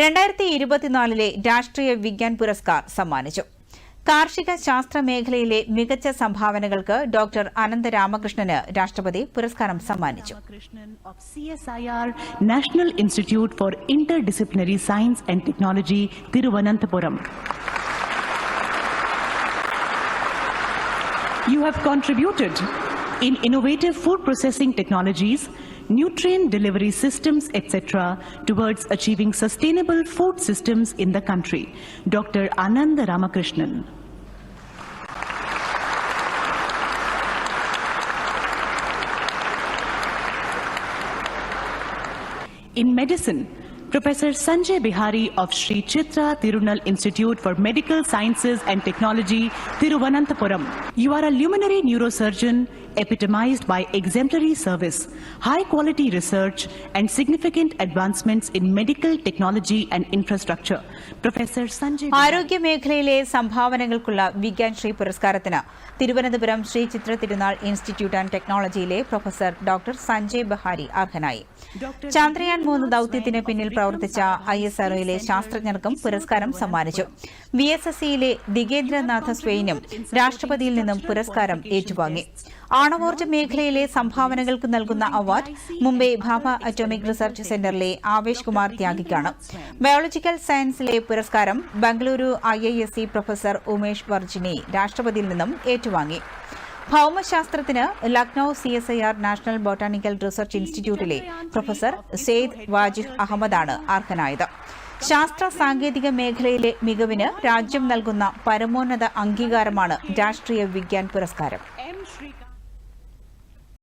രണ്ടായിരത്തി ഇരുപത്തിനാലിലെ രാഷ്ട്രീയ വിജ്ഞാൻ പുരസ്കാർ സമ്മാനിച്ചു. കാർഷിക ശാസ്ത്ര മേഖലയിലെ മികച്ച സംഭാവനകൾക്ക് ഡോക്ടർ അനന്ത രാമകൃഷ്ണന് രാഷ്ട്രപതി പുരസ്കാരം സമ്മാനിച്ചു. National institute for interdisciplinary science and technology Thiruvananthapuram you have contributed in innovative food processing technologies, nutrient delivery systems, etc., towards achieving sustainable food systems in the country. Dr. Anand Ramakrishnan. In medicine, Professor Sanjay Bihari of Sri Chitra Tirunal Institute for Medical Sciences and Technology, Thiruvananthapuram. You are a luminary neurosurgeon epitomized by exemplary service, high quality research, and significant advancements in medical technology and infrastructure. Professor Sanjay Bihari. ആരോഗ്യ മേഖലയിലെ സംഭാവനകൾക്കുള്ള വിജ്ഞാൻ ശ്രീ പുരസ്കാരത്തിന് Thiruvananthapuram Shri Chitra Thirunal institute and ടെക്നോളജിയിലെ professor doctor Sanjay Behari അർഹനായി ചന്ദ്രയാൻ മൂന്ന് ദൌത്യത്തിന് പിന്നിൽ പ്രവർത്തിച്ച I S ആർഒയിലെ ശാസ്ത്രജ്ഞർക്കും പുരസ്കാരം സമ്മാനിച്ചു. വി എസ് എസ് സിയിലെ ദിഗേന്ദ്രനാഥ സ്വൈനും രാഷ്ട്രപതിയിൽ നിന്നും പുരസ്കാരം ഏറ്റുവാങ്ങി. ആണവോർജ മേഖലയിലെ സംഭാവനകൾക്ക് നൽകുന്ന award Mumbai Bhabha atomic research സെന്ററിലെ ആവേശ് കുമാർ ത്യാഗിക്കാണ്. ബയോളജിക്കൽ സയൻസിലെ പുരസ്കാരം ബംഗളൂരു ഐ പ്രൊഫസർ ഉമേഷ് വർജിനെ രാഷ്ട്രപതിയിൽ നിന്നും ഏറ്റുവാങ്ങി. ഭൌമശാസ്ത്രത്തിന് Lucknow C S I R national botanical research ഇൻസ്റ്റിറ്റ്യൂട്ടിലെ പ്രൊഫസർ സെയ്ദ് വാജിഹ് അഹമ്മദാണ് അർഹനായത്. ശാസ്ത്ര സാങ്കേതിക മേഖലയിലെ മികവിന് രാജ്യം നൽകുന്ന പരമോന്നത അംഗീകാരമാണ് രാഷ്ട്രീയ വിജ്ഞാൻ പുരസ്കാരം.